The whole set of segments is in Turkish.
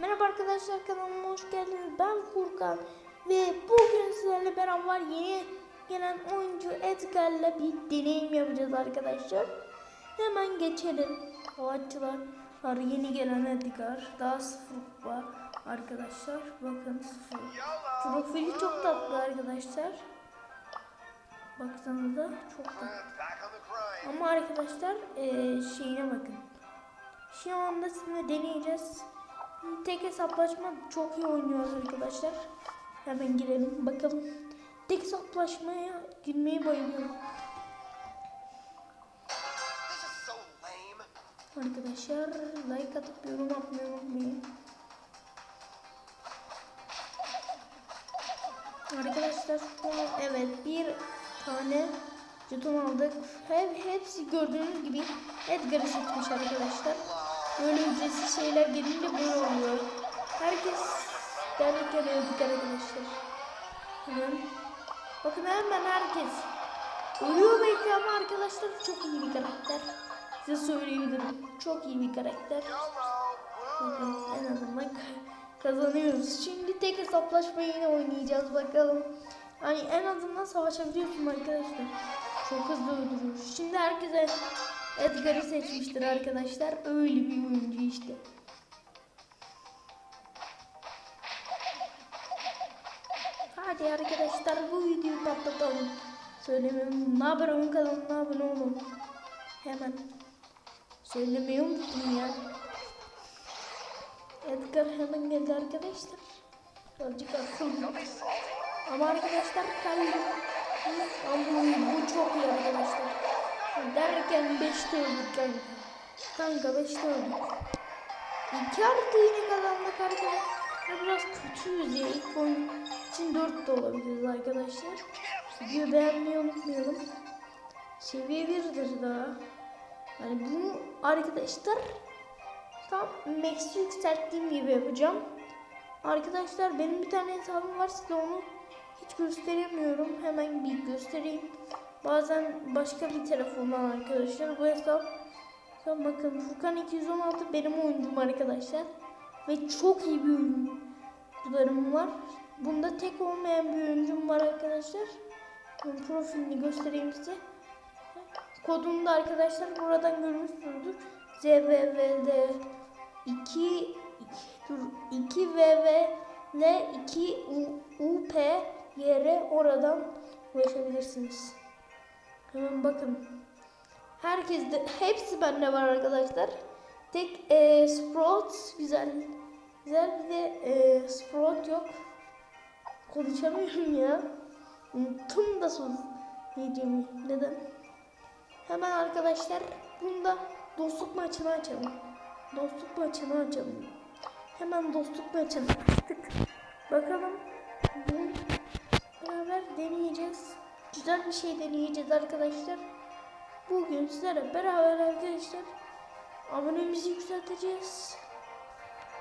Merhaba arkadaşlar kanalıma hoş geldiniz. Ben Furkan ve bugün sizlerle beraber yeni gelen oyuncu Edgar'la bir deneyim yapacağız arkadaşlar. Hemen geçelim. Havaççılar var yeni gelen Edgar. Daha sıfır var arkadaşlar. Bakın sıfır. Profili çok tatlı arkadaşlar. Baksanıza çok tatlı. Ama arkadaşlar eee, şeyine bakın. Şu anda sizinle deneyeceğiz. Tek hesaplaşma çok iyi oynuyoruz arkadaşlar. Hemen girelim bakalım. Tek hesaplaşmaya girmeyi bayılıyorum. Arkadaşlar like atıp yorum atmayı unutmayın. Arkadaşlar evet bir tane jeton aldık. Hep, hepsi gördüğünüz gibi Edgar'ı seçmiş arkadaşlar. Böyle şeyler gelince böyle oluyor. Herkes derken öldük arkadaşlar. Hemen. Bakın hemen herkes. Ölüyor belki ama arkadaşlar çok iyi bir karakter. Size söyleyebilirim. Çok iyi bir karakter. Bakın en azından ka- kazanıyoruz. Şimdi tek hesaplaşma yine oynayacağız bakalım. Hani en azından savaşabiliyorsun arkadaşlar. Çok hızlı öldürüyoruz. Şimdi herkese Edgar'ı seçmiştir arkadaşlar. Öyle bir oyuncu işte. Hadi arkadaşlar bu videoyu patlatalım. Söylemem. Ne haber oyun kanalına abone olun. Hemen. Söylemeyi unuttum ya. Edgar hemen geldi arkadaşlar. Birazcık akıllı. Ama arkadaşlar kalbi. Ama bu çok iyi arkadaşlar. Derken 5'te öldük kanka. Kanka 5'te öldük. İki artı yine kazandık arkadaşlar. Biraz kötüyüz ya. İlk oyun için 4 de olabiliriz arkadaşlar. Videoyu beğenmeyi unutmayalım. Seviye 1'dir daha. Yani bunu arkadaşlar tam max'i yükselttiğim gibi yapacağım. Arkadaşlar benim bir tane hesabım var size onu hiç gösteremiyorum. Hemen bir göstereyim. Bazen başka bir telefondan arkadaşlar bu hesap bakın Furkan 216 benim oyuncum arkadaşlar. Ve çok iyi bir oyuncularım var. Bunda tek olmayan bir oyuncum var arkadaşlar. Ben profilini göstereyim size. Kodunu da arkadaşlar buradan görmüşsünüzdür. ZVVD 2 dur 2 VVL 2 UP yere oradan ulaşabilirsiniz. Hemen bakın. Herkes de hepsi bende var arkadaşlar. Tek e, Sprout güzel. Güzel bir de e, Sprout yok. Konuşamıyorum ya. Unuttum da son diyeceğimi. Neden? Hemen arkadaşlar bunda dostluk maçını açalım. Dostluk maçını açalım. Hemen dostluk maçını açtık. Bakalım bunu beraber deneyeceğiz. Güzel bir şey deneyeceğiz arkadaşlar. Bugün sizlerle beraber arkadaşlar abonemizi yükselteceğiz.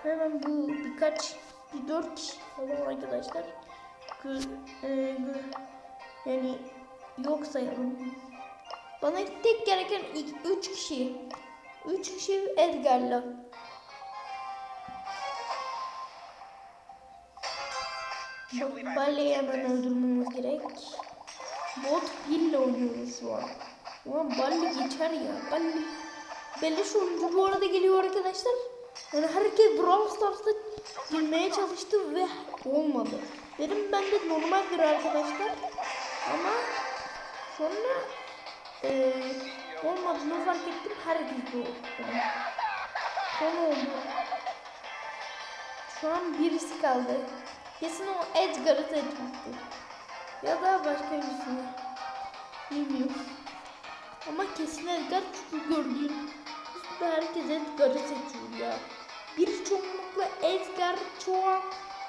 Hemen bu birkaç bir dört falan arkadaşlar. Gö, e, gö, yani yok sayalım. Bana tek gereken ilk üç kişi. Üç kişi Edgar'la. Bale'yi hemen öldürmemiz gerek. Bot Bill'le oynuyoruz şu an. Ulan Balli geçer ya. Balli. Beleş oyuncu bu arada geliyor arkadaşlar. Yani herkes Brawl Stars'ta girmeye çalıştı ve olmadı. Benim bende normaldir arkadaşlar. Ama sonra eee olmadığını fark ettim. Herkes de oldu. Sonra oldu. Şu an birisi kaldı. Kesin o Edgar'ı seçmişti. Ya da başka birisini. Bilmiyorum. Ama kesin Edgar çünkü gördüğüm herkes Edgar'ı seçiyor ya. Bir çoğunlukla Edgar çoğu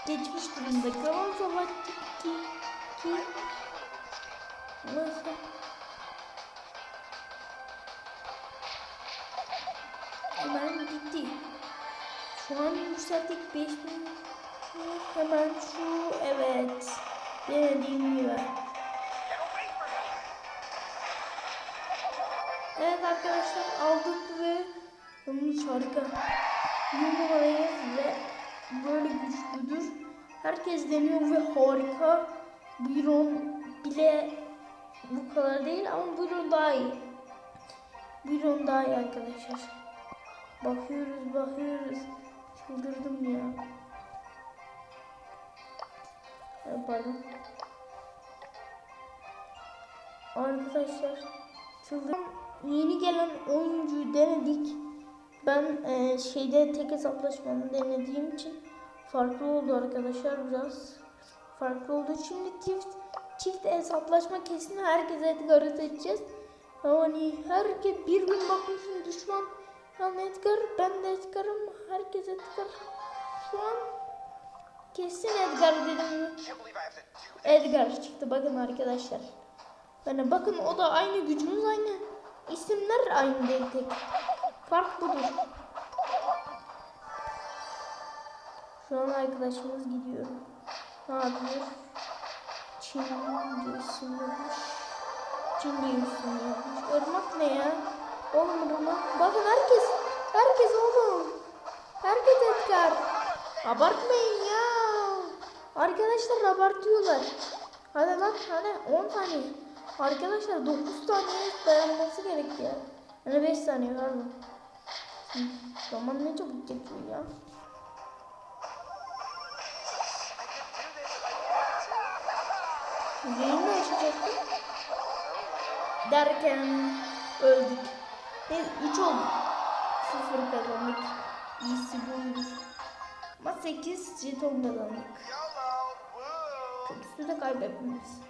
geçmiş durumda. Kalan savaşçı ki ki Neyse. Hemen gitti. Şu an yükselttik 5000 Hemen şu evet. Denediğim gibi. Evet arkadaşlar aldık ve bunu harika. Bir numarayı ve böyle güçlüdür. Herkes deniyor ve harika. Byron bile bu kadar değil ama Byron daha iyi. Byron daha iyi arkadaşlar. Bakıyoruz bakıyoruz. Çıldırdım ya. Pardon. Arkadaşlar çıldım. Yeni gelen oyuncuyu denedik. Ben e, şeyde tek hesaplaşmanı denediğim için farklı oldu arkadaşlar biraz. Farklı oldu. Şimdi çift çift hesaplaşma kesin herkese Edgar'ı seçeceğiz. Yani herkes bir gün bakmışsın düşman ben Edgar, ben de Edgar'ım. Herkes Edgar. Şu an kesin Edgar dedim. Edgar çıktı bakın arkadaşlar. Yani bakın o da aynı gücümüz aynı. İsimler aynı değil tek. Fark budur. Şu an arkadaşımız gidiyor. Ne yapıyor? Çince isim yapmış. İsim yapmış. Irmak ne ya? Oğlum Irmak. Bakın herkes. Herkes oğlum. Herkes Edgar. Abartmayın. Arkadaşlar abartıyorlar. Hadi lan hadi 10 saniye. Arkadaşlar 9 saniye dayanması gerekti ya. Yani 5 saniye pardon. Zaman ne çabuk geçiyor ya. Yayını da açacaktım. Derken öldük. Ve 3 olduk. 0 kazandık. İyisi buymuş. Ama 8 jeton kazandık. De kaybetmemiz.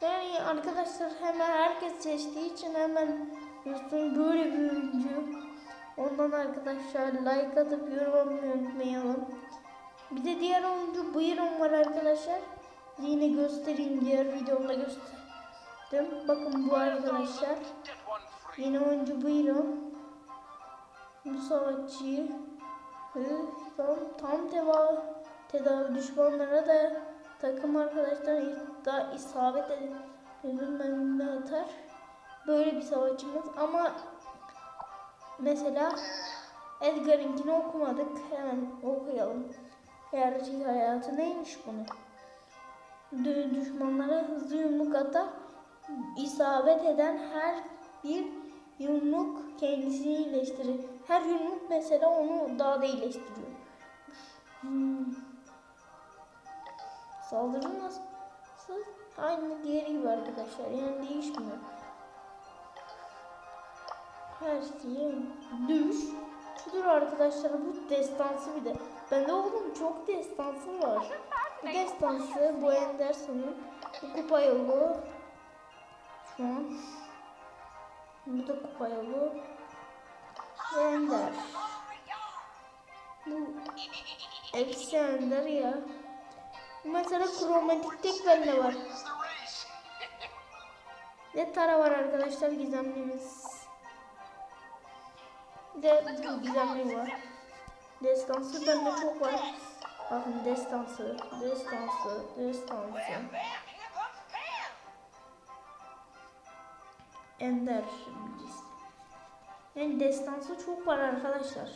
Yani arkadaşlar hemen herkes seçtiği için hemen Yusuf'un böyle bir oyuncu. Ondan arkadaşlar like atıp yorum atmayı unutmayalım. Bir de diğer oyuncu Byron var arkadaşlar. Yine göstereyim diğer videomda gösterdim. Bakın bu arkadaşlar. Yeni oyuncu Byron. Bu savaşçıyı tam, tam teva, tedavi düşmanlara da takım arkadaşlar da isabet edin önüne atar. Böyle bir savaşçımız ama mesela Edgar'ınkini okumadık. Hemen okuyalım. Gerçek hayatı neymiş bunu? Dü- düşmanlara hızlı yumruk atar. isabet eden her bir yumruk kendisini iyileştirir. Her yumruk mesela onu daha da iyileştiriyor. Hmm. Saldırı nasıl? Aynı diğeri gibi arkadaşlar. Yani değişmiyor. Her şeyi düş. Şudur arkadaşlar bu destansı bir de. Bende oğlum çok destansı var. Bu destansı bu ender sanırım. Bu kupa yolu. Şu an. Bu da kupa yolu. Bu ender. Bu eksi ender ya. Mesela kromatik tek bende var. Ne tara var arkadaşlar gizemlimiz. De gizemli var. Destansı bende çok var. Bakın destansı, destansı, destansı. Ender bilgisi. Yani destansı çok var arkadaşlar.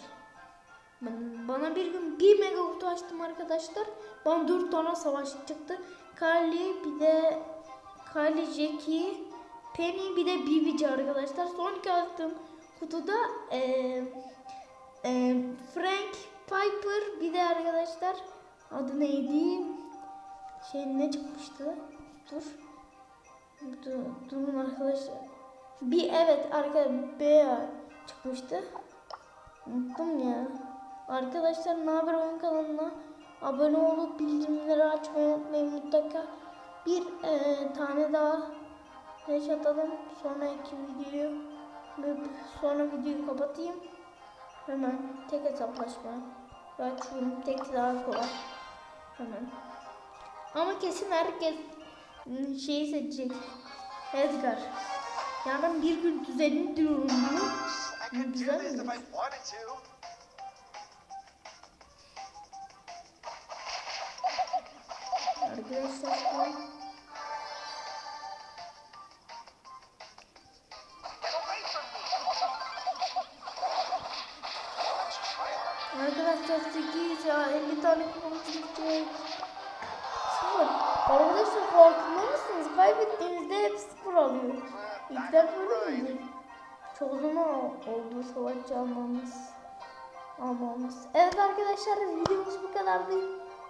Ben, bana bir gün bir mega kutu açtım arkadaşlar. Bana dört tane savaş çıktı. Carly bir de Carly, Jackie, Penny bir de Bibici arkadaşlar. Sonraki açtığım kutuda eee eee, Frank, Piper bir de arkadaşlar adı neydi? Şey ne çıkmıştı? Dur. Dur, durun arkadaşlar. Bir evet arkadaşlar B çıkmıştı. Unuttum ya. Arkadaşlar ne haber oyun kanalına abone olup bildirimleri açmayı unutmayın mutlaka. Bir eee, tane daha Neş atalım. Sonraki videoyu ve sonra videoyu kapatayım. Hemen tek hesaplaşma. Açıyorum. Tek daha kolay. Hemen. Ama kesin herkes şeyi seçecek. Edgar. Yarın bir gün düzenli diyorum bunu. Güzel mi? Hep sıfır alıyor. İlkler böyle miydi? Çok zaman oldu savaşçı almamız. Almamız. Evet arkadaşlar videomuz bu kadardı.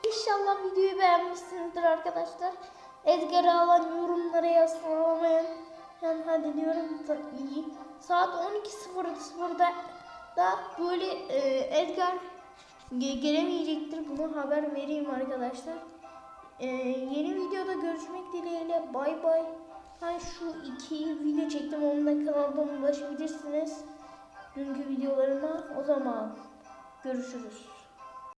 İnşallah videoyu beğenmişsinizdir arkadaşlar. Edgar'ı alan yorumlara yazsın alamayan. Yani hadi diyorum da iyi. Saat 12.00'da da böyle e, Edgar ge- gelemeyecektir. Bunu haber vereyim arkadaşlar. E, yeni videoda görüşmek dileğiyle. Bay bay. Ben şu iki video çektim. Onunla kanaldan ulaşabilirsiniz. Dünkü videolarına. O zaman görüşürüz.